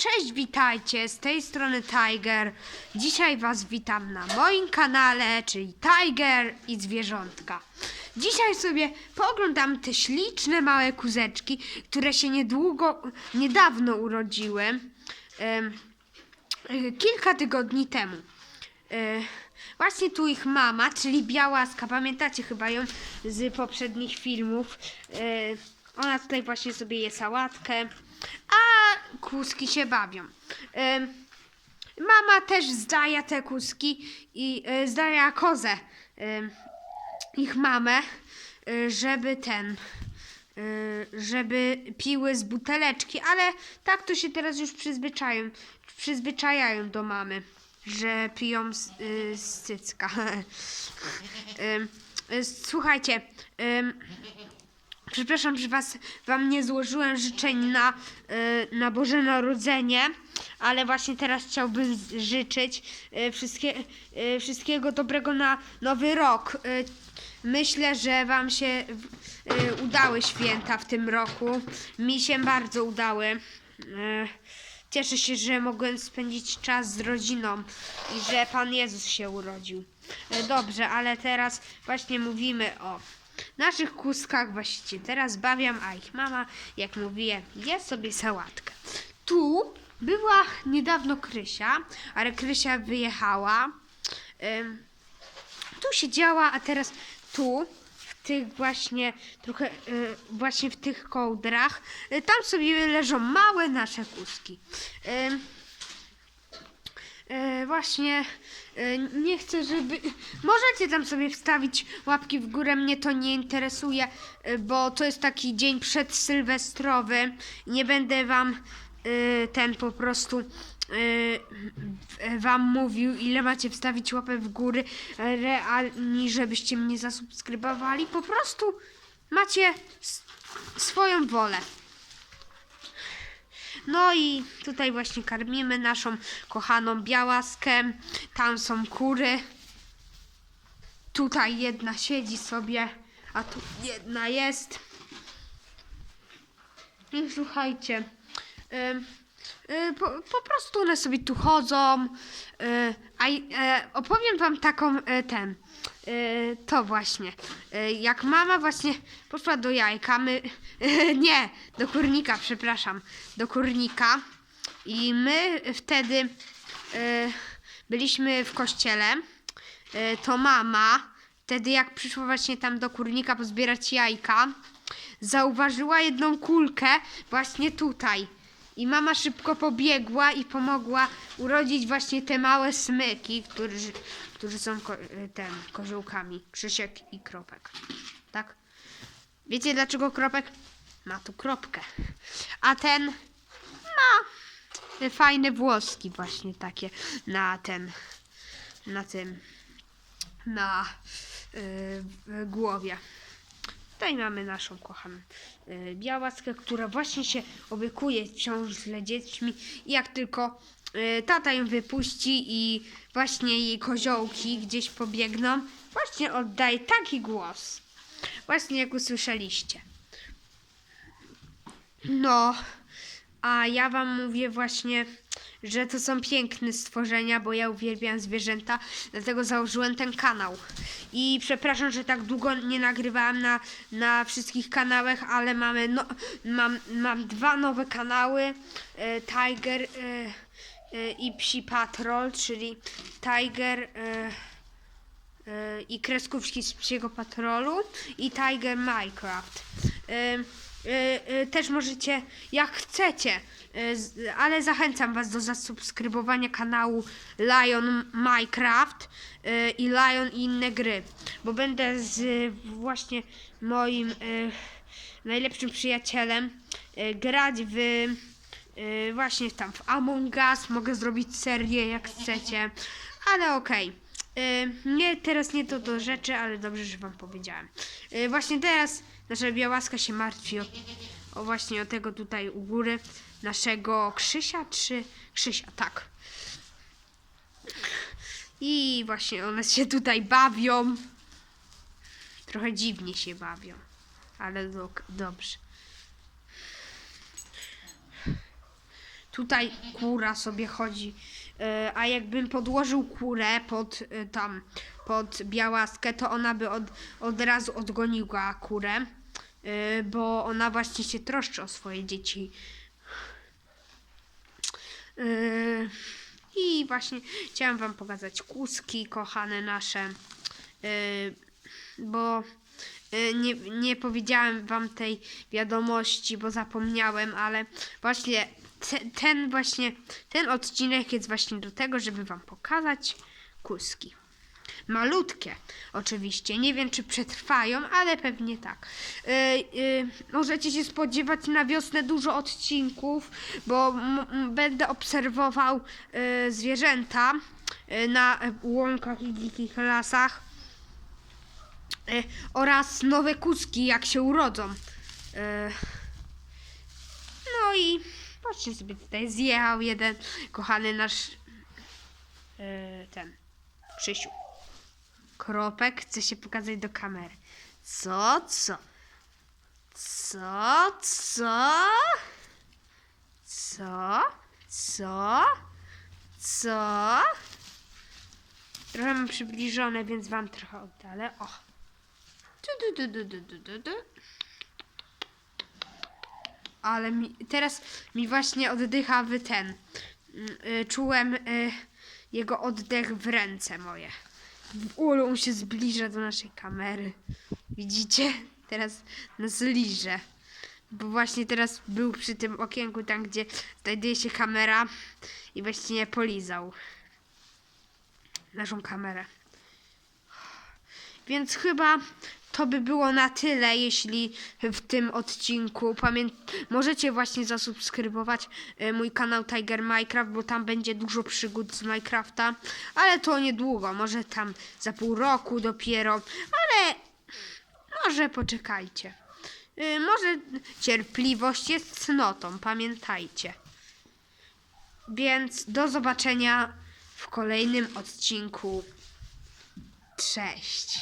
Cześć, witajcie, z tej strony Tiger. Dzisiaj Was witam na moim kanale, czyli Tiger i Zwierzątka. Dzisiaj sobie pooglądam te śliczne małe kuzeczki, które się niedługo, niedawno urodziły. E, kilka tygodni temu. E, Właśnie tu ich mama, czyli Białaska, pamiętacie chyba ją z poprzednich filmów. E, Ona tutaj właśnie sobie je sałatkę, kuski się bawią. Mama też zdaja te kuski i e, zdaja kozę ich mamę, e, żeby ten, e, żeby piły z buteleczki, ale tak to się teraz już przyzwyczają, przyzwyczajają do mamy, że piją z, z cycka. Słuchajcie, Przepraszam, że was, wam nie złożyłem życzeń na, y, na Boże Narodzenie, ale właśnie teraz chciałbym życzyć y, wszystkie, y, wszystkiego dobrego na Nowy Rok. Y, myślę, że wam się y, udały święta w tym roku. Mi się bardzo udały. Y, cieszę się, że mogłem spędzić czas z rodziną i że Pan Jezus się urodził. Y, dobrze, ale teraz właśnie mówimy o naszych kuskach właściwie teraz bawiam, a ich mama, jak mówiłem, je sobie sałatkę. Tu była niedawno Krysia, ale Krysia wyjechała. Tu siedziała, a teraz tu, w tych właśnie, trochę, y, właśnie w tych kołdrach, y, tam sobie leżą małe nasze kuski. E, właśnie e, nie chcę, żeby. Możecie tam sobie wstawić łapki w górę, mnie to nie interesuje, e, bo to jest taki dzień przedsylwestrowy. Nie będę wam e, ten po prostu e, w- wam mówił, ile macie wstawić łapę w góry, e, realnie, żebyście mnie zasubskrybowali. Po prostu macie swoją wolę. No i tutaj właśnie karmimy naszą kochaną białaskę. Tam są kury. Tutaj jedna siedzi sobie, a tu jedna jest. I słuchajcie, ym, y, po, po prostu one sobie tu chodzą. y, a e, opowiem wam taką e, ten. y, to właśnie. Jak mama właśnie poszła do jajka, my. nie, do kurnika, przepraszam. Do kurnika. I my wtedy byliśmy w kościele. To mama, wtedy jak przyszła właśnie tam do kurnika pozbierać jajka, zauważyła jedną kulkę właśnie tutaj. I mama szybko pobiegła i pomogła urodzić właśnie te małe smyki, którzy, którzy są ko- ten, koziołkami. Krzysiek i Kropek. Tak? Wiecie dlaczego Kropek? Ma tu kropkę. A ten ma fajne włoski właśnie takie na ten, na tym, na y, w głowie. Tutaj mamy naszą kochaną y, białaskę, która właśnie się opiekuje ciągle dziećmi jak tylko y, tata ją wypuści i właśnie jej koziołki gdzieś pobiegną, właśnie oddaje taki głos. Właśnie jak usłyszeliście. No, a ja wam mówię właśnie, że to są piękne stworzenia, bo ja uwielbiam zwierzęta, dlatego założyłem ten kanał. I przepraszam, że tak długo nie nagrywałam na, na wszystkich kanałach, ale mamy no, mam, mam dwa nowe kanały, e, Tiger e, e, i Psi Patrol, czyli Tiger... E, e, i kreskówki z psiego patrolu i Tiger Minecraft. E, Też możecie, jak chcecie, z- ale zachęcam Was do zasubskrybowania kanału Lion Minecraft i Lion i inne gry, bo będę z właśnie moim najlepszym przyjacielem grać w właśnie tam w Among Us, mogę zrobić serię jak chcecie, ale okej. Y, Nie, teraz nie to do rzeczy, ale dobrze, że wam powiedziałem. Y, Właśnie teraz nasza białaska się martwi o, o właśnie o tego tutaj u góry naszego Krzysia, czy Krzysia, tak. I właśnie one się tutaj bawią. Trochę dziwnie się bawią, ale do, dobrze. Tu tutaj kura sobie chodzi. E, a jakbym podłożył kurę pod e, tam, pod białaskę, to ona by od, od razu odgoniła kurę, e, bo ona właśnie się troszczy o swoje dzieci. I właśnie chciałam Wam pokazać kuski, kochane nasze, bo nie, nie powiedziałem Wam tej wiadomości, bo zapomniałem, ale właśnie te, ten właśnie, ten odcinek jest właśnie do tego, żeby Wam pokazać kuski. Malutkie, oczywiście. Nie wiem, czy przetrwają, ale pewnie tak. Yy, yy, możecie się spodziewać na wiosnę dużo odcinków, bo będę obserwował yy, zwierzęta yy, na łąkach i dzikich lasach yy, oraz nowe kuski, jak się urodzą. Yy, no i patrzcie sobie tutaj, zjechał jeden kochany nasz yy, ten Krzysiu. Kropek chce się pokazać do kamery. Co, co? Co, co? Co? Co? Co? Trochę mam przybliżone, więc wam trochę oddalę. O. Du, du, du, du, du, du, du. Ale mi, teraz mi właśnie oddycha w ten. Mm, y, Czułem y, jego oddech w ręce moje. Ulu on się zbliża do naszej kamery. Widzicie? Teraz nas liże. Bo właśnie teraz był przy tym okienku, tam gdzie znajduje się kamera i właśnie polizał naszą kamerę. Więc chyba to by było na tyle, jeśli w tym odcinku pamię- możecie właśnie zasubskrybować e, mój kanał Tiger Minecraft, bo tam będzie dużo przygód z Minecrafta, ale to niedługo, może tam za pół roku dopiero, ale może poczekajcie. Y, Może cierpliwość jest cnotą, pamiętajcie. Więc do zobaczenia w kolejnym odcinku. Cześć.